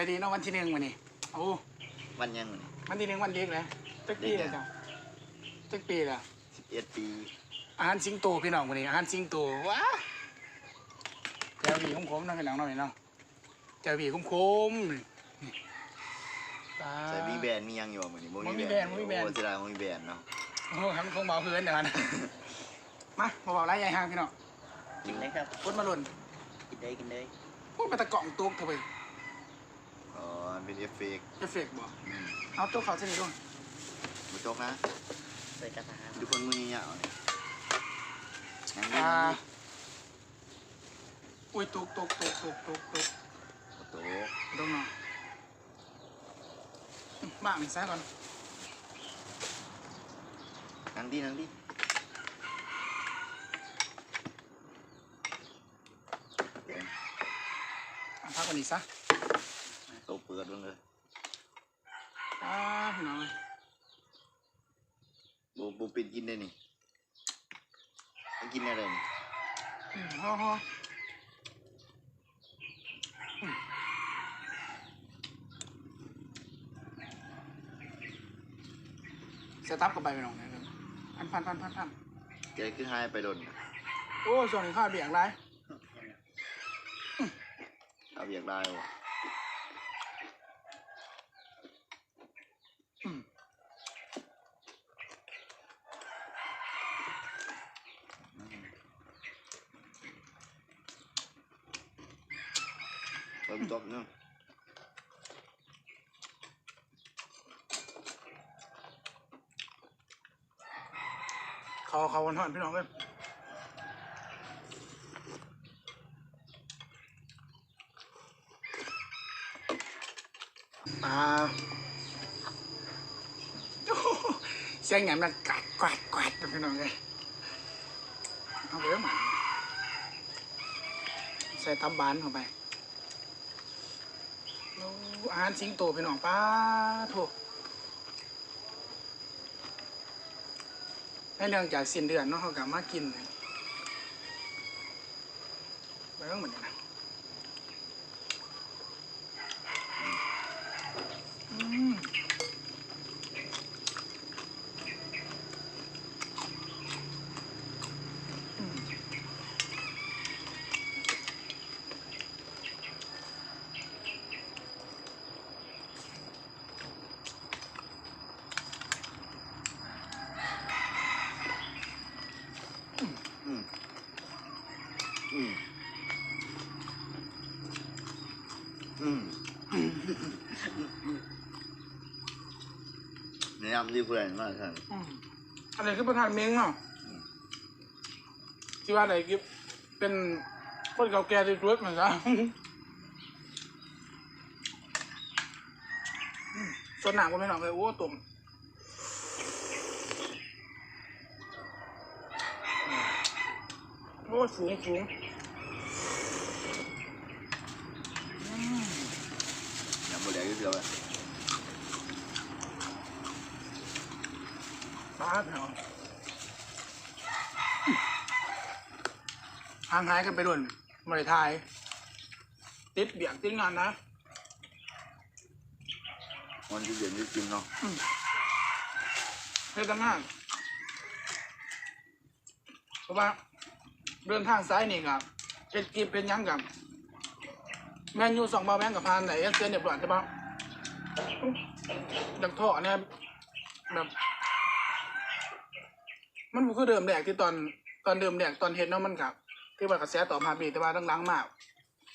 บายดีเนาะวันที่หนึ่งวันนี้โอ้วันยังนี่วันที่หนึ่งวันเล็กเลยจักปีเลยจ้ะจักปีละสิบเอ็ดปี อาหารสิงโตพี่น้องวันนี้อาหารสิงโตว้าแจวบีคุ้มคมๆเนาะพี่น้องเนาะพี่น้องแจวบีคุ้มคมๆนี่ตาแต่มีแบรนด์มียังอยู่เหมือนนี้บ่มีแบรนด์บ่มีแบรนด์ โอ้เสียดายบ่มีแบรนด์เนาะโอ้ทำคงเบาเพื่อนเดี๋ยวนะมามาบอกไรยายห่างพี่น้องกินเลยครับพูดมาหล่นกินเลยกินเลย พูดมาตะกล่องตุกเถอะไป อ๋อมันเป็นเอฟเฟกต์เอฟเฟกต์บ่อืมเอาตัวเขาเส้นนี้ด้วยบ่จกนะใส่กระทะดูคนมือเนี่ยเอาเนี่ยยังดีอ่ายังดีอุ้ยตุกตุกตุกตุกตุกตุกโอ้โหตรงเนาะอืมบ้างนี่ซ้ายก่อนนั่งดีนั่งดีเดี๋ยวเอาพักก่อนนี่ซะโตเปิดลงเลยอ่าพี่น้องเอ้ยบูบูปิดกินได้นี่ให้กินอะไรนี่อืมฮ่อฮ่ออืมเสียตับกับใบไปหน่อยนึงพันพันพันพันพันแกคือให้ไปโดนโอ้ส่วนนี้ข้าวเบี่ยงไรเอาเบียกได้บ่อื เริ่มจบเนาะเขาเขาวันทอดพี่น้องเลยอ่าโอ้โหเสียงอย่างนั้นกัดกวาดกวาดพี่น้องเลยเอาไปแล้วหมาใส่ตับบานเข้าไปโอ้อาหารสิงโตเป็น้องป้าโถให้เรื่องจากสิ้นเดือนเนาะเขากลับมากินไปก็เหมือนกันนะอืม อืมแนะนำดีกว่านี้มากครับอืมอะไรคือประธานเม้งเนาะที่ว่าอะไรคือเป็นคนเก่าแก่ที่สุดเหมือนกันอืมส่วนหนักก็ไม่หนักเลยโอ้ตุ่มโอ้สูงสูง อย่าบ่ได้เดียวเลย ป้าดเหรอห่างหายกันไปโดนมาเลยทาย ติดเบียกติดงานนะวันที่เดือนที่กินเนาะเฮ็ดตั้งงานเพราะว่าเดินทางซ้ายนี่ครับเอ็ดกีเป็นยังกับแมนยูสองบาแบงกับพานไหนเอเซนเรียบร้อยใช่ปะดังท่อเนี่ยแบบ มันบ่คือเดิมแดกที่ตอนตอนเดิมแดกตอนเห็นเนาะมันกับที่ว่ากระแสตอบมาบีแต่ว่าหลังๆมาก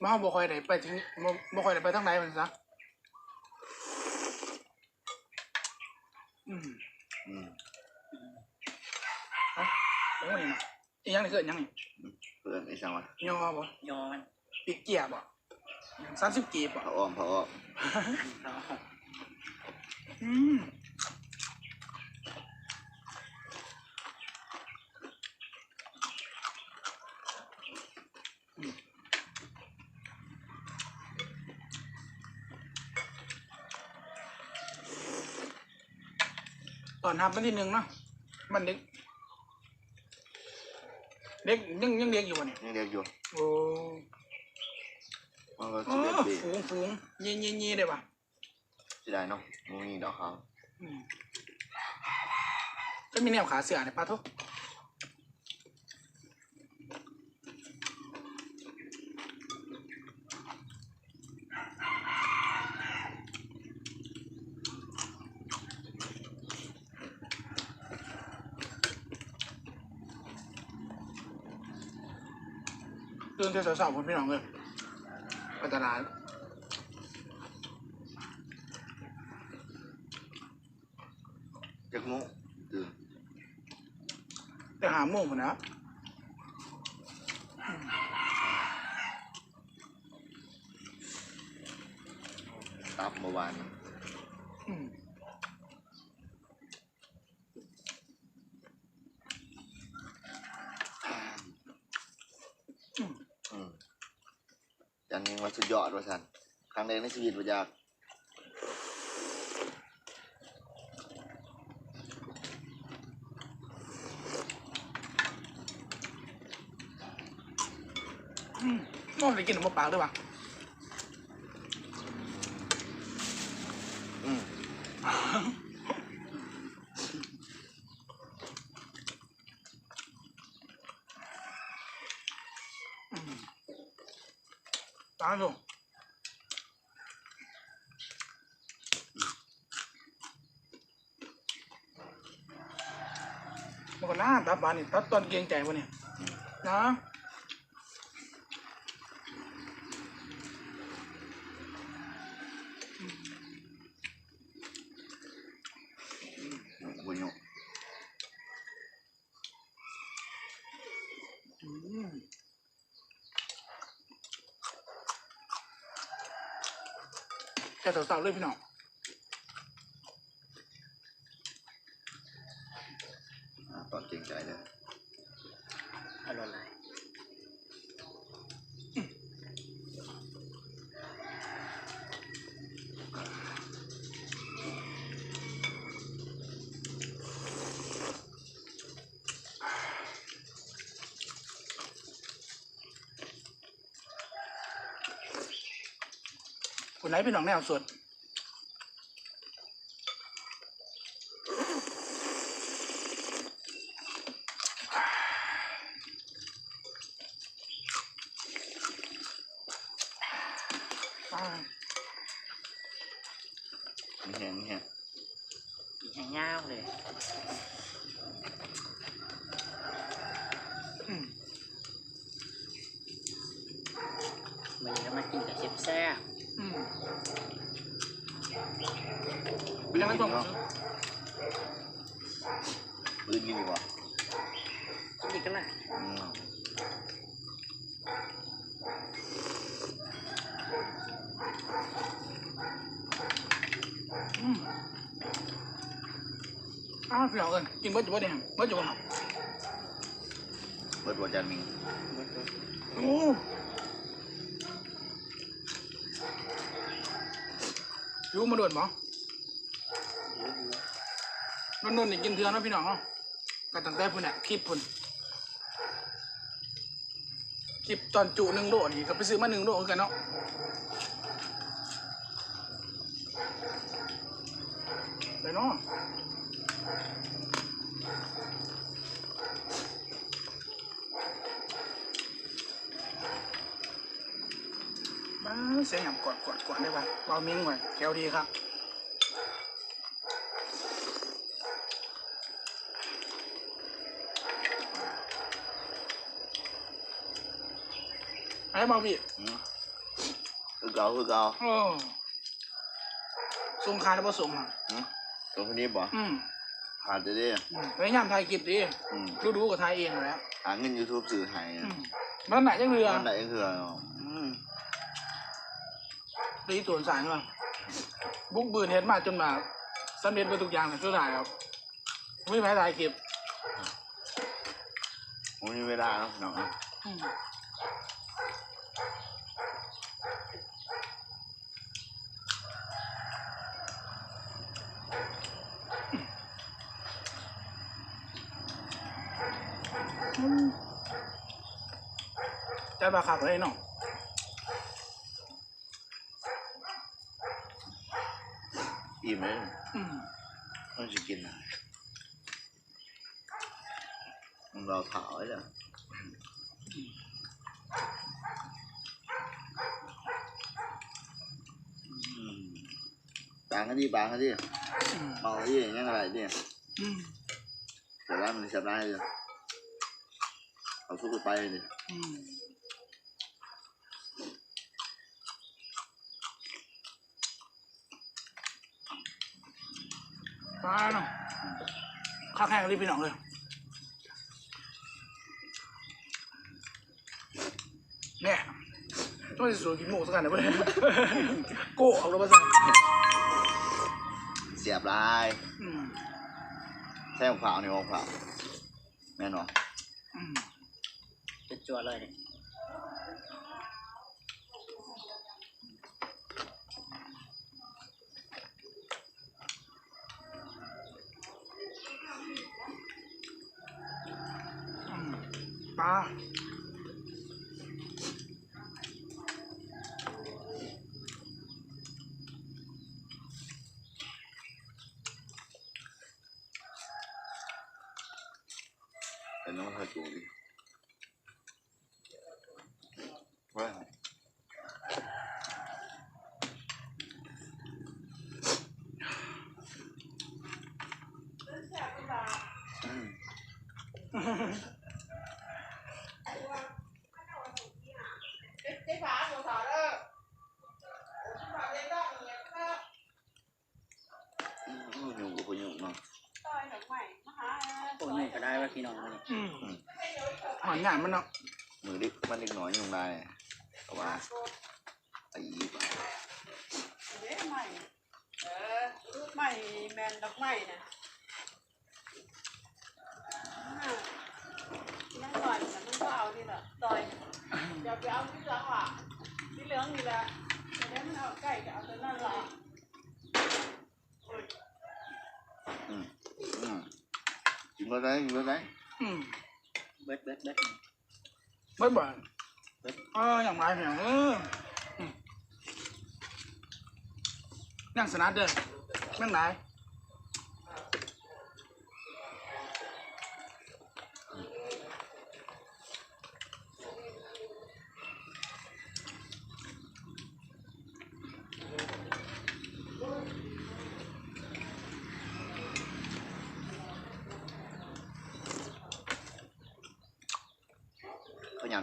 มาเฮาบ่ค่อยได้ไปถึงบ่บ่ค่อยได้ไปทางไหนมันซะอืมอืมโอ้ยมาอีหยังนี่คืออีหยังนี่เพื่อนไอ้ช่างวะยอบ่ยอมันปีกเกียบบ่สามสิบกีบบ่พระอ้อมพระอ้อม อืม ตอนทับวันที่หนึ่งเนาะมันเด็กเด็กยังยังเด็กอยู่วะเนี่ยยังเด็กอยู่โอ้มันก็เอสิบเอ็ดอปีฝูงฝูงยี่ยี่ยี่ได้ปะสิได้เนาะมูนี่ดอกเขาอืมก็มีแนวขาเสือในปลาทุก ตื่นแต่สาวๆผมพี่น้องเลยไปตลาดจักโมุตื่นแต่หาโมงหมดนะตับเมื่อวาน อืม อืมจันนี้ว่าสุด ยอดว่าสันครั้งแรกในชีวิตว่าอยากอืมน้องได้กินขนมปากด้วยปะอืมตายลงมันก็น่านนี่ตัดตอนเกรงใจวะเนี่ยนะบุญโยอืมแค่สาวๆเลยพี่น้อง อ่าตอนเก่งใจเลย อร่อยหลาย คุณไหนเป็นหนองแนวสดอ่า มีแห้งมีแห้ง กินง่ายๆเลย อืม มันก็มากินกับเชฟแซ่บ อืม ปืน ยัง กิ ไม่ น ต้อง เนาะปืนกินดีกว่า กินดีก็ได้อืมอืมอ้าวพี่น้องเอิญกินเบิดอยู่บ่เนี่ยเบิดอยู่บ่ครับเปิดวัวจันมิงโอ้ยูมาโดดบ่นนนๆนี่กินเทือเนาะพี่น้องเนาะก็ตั้งแต่พุ่นน่ะคลิปพุ่น คลิปตอนจุหนึ่งโลนี่ก็ไปซื้อมาหนึ่งโลเหมือนกันเนาะไปเนาะมาเสียงหยำกอดกอดกอดได้ป่ะเบามิ้งไว้แถวดีครับ บาพี่อืมคือเก่าคือเก่าโอ้ส่งคาแล้วผสมอะอืมตัวคนนี้บ่อืมขาดจะได้อืมพยายามถ่ายคลิปดิอืมดูดูๆกับถ่ายเองนั่นแหล้วหาเงินยูทูบสื่อให้อืมมันไหนจังเรือมันได้คือเนาะอืมตีส่วนสายมาบุกบืนเห็นมาจนมาสำเร็จไปทุกอย่างเลยสุดท้ายครับไม่แพ้ถ่ายคลิปผมมีเวลาเนาะเนาะอืม ใจบาขาดเลยเนาะอิ่มไหมต้องจะกินอะไรมัเราถอยเลยบางก็ดีบางก็ดีเบาดีอย่างเงี้ยอะไรดีแต่ว่ามันชำได้เลยเอาทุกไปเลย ปลาเนาะข้าวแห้งรีบพี่น้องเลยเนี่ยต้องไปสูตรกินหมูสักกันนะเว้ยโก้เอาแล้วมาสั่งเสียบลายอืมแท่งเผาเนี่ยของเผาแม่นบ่อืมจะจัวเลยเนี่ย เป็นน้องทาจูดิว่าอืม อืมอยู่กับคนอยู่เนาะ พวกนี้ก็ได้ว่าพี่น้องมันนี่ อืม หอนหยาดมันเนาะมือดิมันเล็กน้อยอยู่ได้แต่ว่าไอ้อีบเอ๊ะใหม่เออรูปใหม่แมนดอกไม้นะอ่านั่งหน่อยนะมันก็เอานี่แหละซอยอย่าไปเอาที่เหลืองว่ะที่เหลืองนี่แหละแต่เดี๋ยวมันเอาใกล้กับเอาตัวนั่นละอืมอืมกินมาได้กินมาได้อืมเบิดเบิดเบิดไม่บ่อยเอออย่างไรอย่างเอออืมนั่งสนัดเด้อนั่งไหน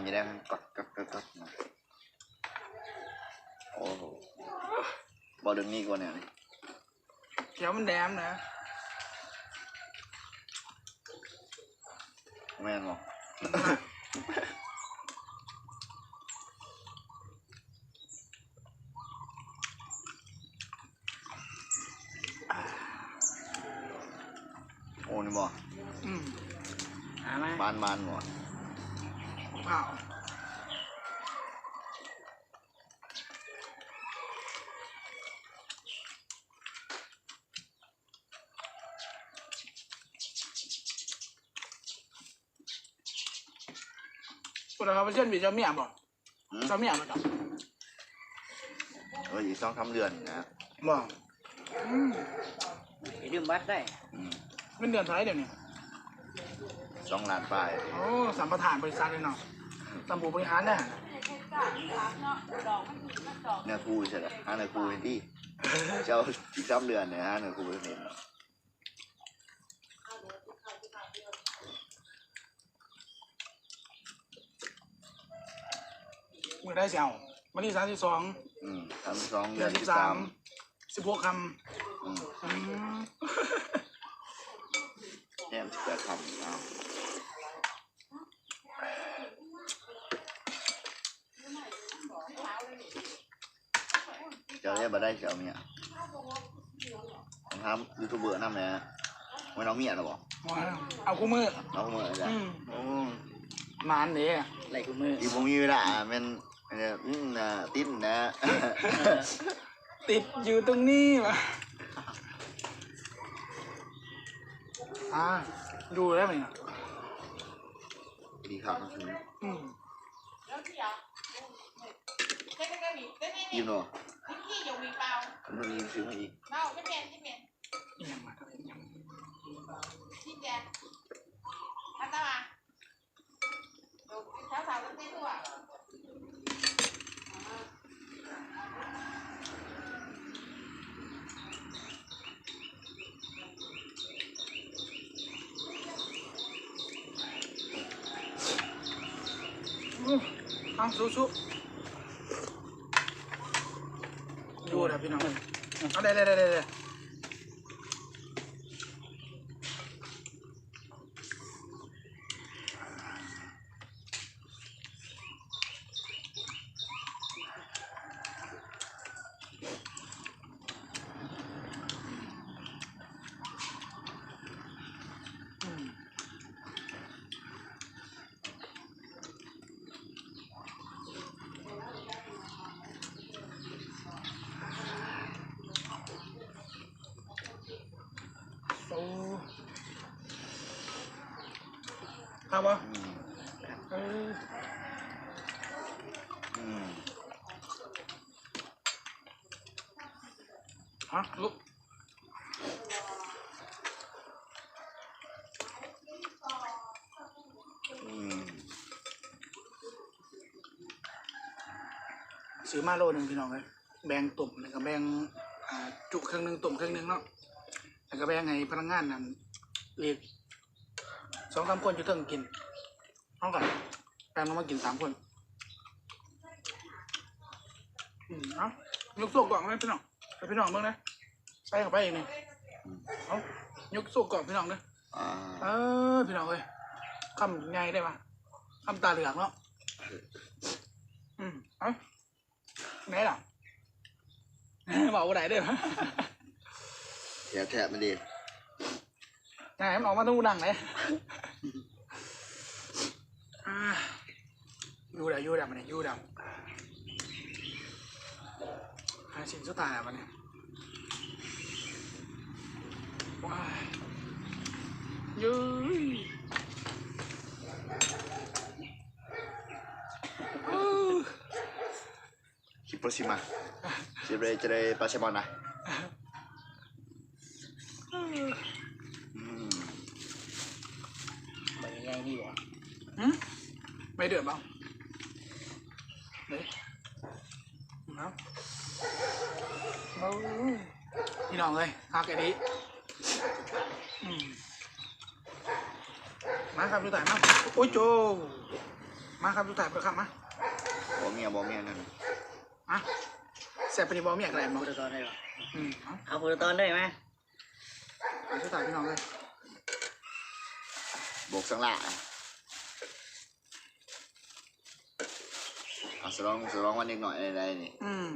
เขายำจะได้มันกัดกัดกัดกัดนะโอ้โหบอลเดิมนี่กว่าเนี่ยเขียวมันแดมนะแม่นบ่โอ้นี่บ่อืมหามาบานบานบ่ เผาพวกเราไปเช่นบีเจ้าเมียบ่อืมเจ้าเมียบ่จ้ะเอออีกสองสามเดือนนะบ่อืมไปดื่มบัตรได้อืมเป็นเดือนเท่าไหรเดี๋ยวนี้สองล้านปลาย โอ้สัมปทานบริษัทเลยเนาะ ตำบูบริหารเนี่ยเหตุการณ์ที่รักเนาะดอกมันมันดอกเนี่ยครูใช่ไหมห้าเนี่ยครูเห็นที่เจ้าอีกสามเดือนเนี่ยห้าเนี่ยครูเห็นเนาะมือได้เสียววันที่สามสิบสองอืมสามสองเดืเดืออนนสิที่บสาสามมสิบหกคอืมำอืมแน่สิบแปดคำเอา จ้าเนี่ยมาได้เจ้าเมียผมทำยูทูบเบอร์นั่นแหละไม่น้องเมียหรอบอกเอาคู่มือน้องเมียจ้ะอืมโอ้มานเด้ไหลกูมือยผมมีเวลามันเนี่ยอืมนะติ้นนะ ติดอยู่ตรงนี้วะอ่าดูได้ไหมเนี่ยดีครับก็คืออืมแล้ วที่อะเด็กๆนี่เด็กๆยิ้มเนาะนี่ที่อยู่มีเปล่ามันมีซื้อมาอีกเมาไม่เป็นไม่เป็นอิหยังมาทำไมอิหยังที่แจกอันตรายเดี๋ยวเช้าสาวต้องเต้นด้วยอู้เอาสู้ๆดูนะพี่น้อง เอาได้ ครับวะอืมเอออืมฮะลุกอืมซื้อมาโลหนึ่งพี่น้องเลยแบ่งตุ่มแล้วก็แบ่งอ่าจุเครื่องหนึงตุ่มเครื่องหนึงเนาะแล้วก็แบ่งให้พนักงานนั่นเรียกส องสามคนอยู่เทิงกินเอากันแบ่งลงมากินสามคน อืมเอายกโซ่กล่องเลยพี่น้องไปพี่น้องเบิ่งนะใส่เข้าไปอีกนี่เอายกโซ่กล่องพี่น้องเลยอ่าเออพี่น้องเอ้ยคำไงได้ปะคำตาเหลืองเนาะอืมเอ้าไหนล่ะบอกว่าไหนได้ปะแถบแถบมันดีไหนมันออกมาต้องดังเลย อ่าอยู่เดี๋ยวอยู่เดี๋ยวมันเนี่ยอยู่เดี๋ยวหาชิ้นสุดท้ายแล้วมันเนี่ยว้ายยืยอู้คิปโปรซิมาจะได้จะได้ปลาแซลมอนนะอืม ไปยังไงดีวะ หืม ไม่เดือดบ้างเด็กเอาเอาพี่น้องเลยคักไอ้นี้อืมมาครับดูถ่ายมาโอ้ยโจ มาครับดูถ่ายไปครับมาบอเมียบอเมียนั่นอะแซ่บไปดีบอมีอะไรเอามาโพลตอนได้ปะอืมเอาเอาโพลตอนได้ไหมเอาดูถ่ายพี่น้องเลยบกสังละ อะสลองสลองวันนิดหน่อยอะไรนี่อืม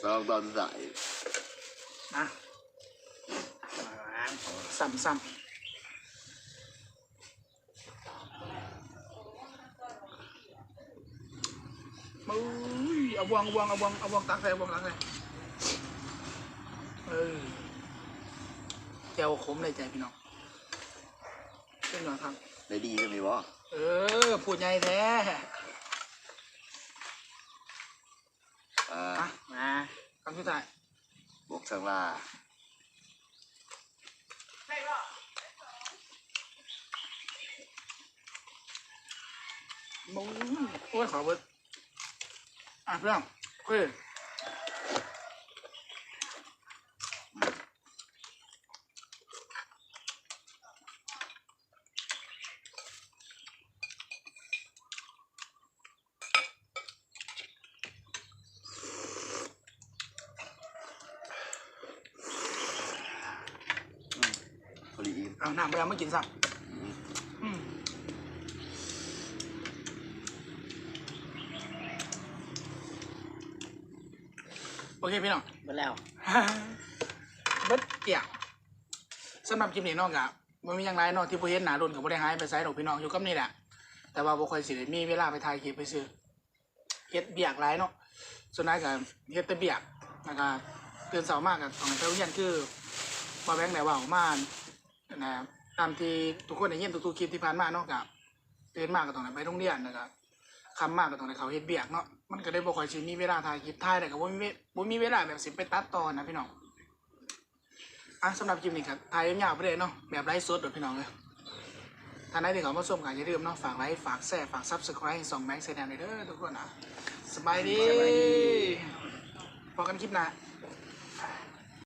สลองตอนสายอะซ้ำซ้ำอุ้ยเอาบวงเอาบวงเอาบวงเอาบวงตักใส่เอาบวงตักใส่เออแจวขมเลยใจพี่น้องเป็นหน่อยครับ ได้ดีจะมีบ่ เออพูดใหญ่แท้อ่าอะมาคำสุดท้ายบวกสังละใช่ป่ะมุ้งโอ้ยขอเบิดอะเพี่องเฮ้ย เอาน้ำไปเอามากินสักอืมอืมโอเคพี่น้องหมดแล้วเบิดเกี่ยงสำหรับคลิปนี้เนอกจากมันมีอย่างไรเนอกที่ผู้เห็นหนาโดนกับผู้ได้หายไปไซด์ดอกพี่น้องอยู่กับนี่แหละ แต่ว่าบ่ค่อยสิได้มีเวลาไปถ่ายคลิปไปซื้อเฮ็ดเบียกหลายเนาะส่วนนายก็เฮ็ดแต่เบียกแล้วก็ตื่นเช้ามากกับของไปโรงเรียนคือบ่แบงค์ได้เว่ามา นะตามที่ทุกคนได้ยินทุกๆคลิปที่ผ่านมาเนาะกับตื่นมากก็ต้องไปโรงเรียนนะครับคำมากก็ต้องให้เขาเฮ็ดเบียกเนาะมันก็ได้บ่ค่อยสิมีเวลาถ่ายคลิปถ่ายแต่ก็บ่มีเวบ่มีเวลาแบบสิไปตัดต่อนะพี่น้องอะสำหรับคลิปนี้ครับถ่ายยาวๆไปเลยเนาะแบบไลฟ์สดเด้อพี่น้องเลยท่านใดที่เขามาชมกันอย่าลืมเนาะฝากไลค์ฝากแชร์ฝาก Subscribe ให้ส่องแบงค์แสดงเลยเด้อทุกคนอะสบายดีพบกันคลิปหน้า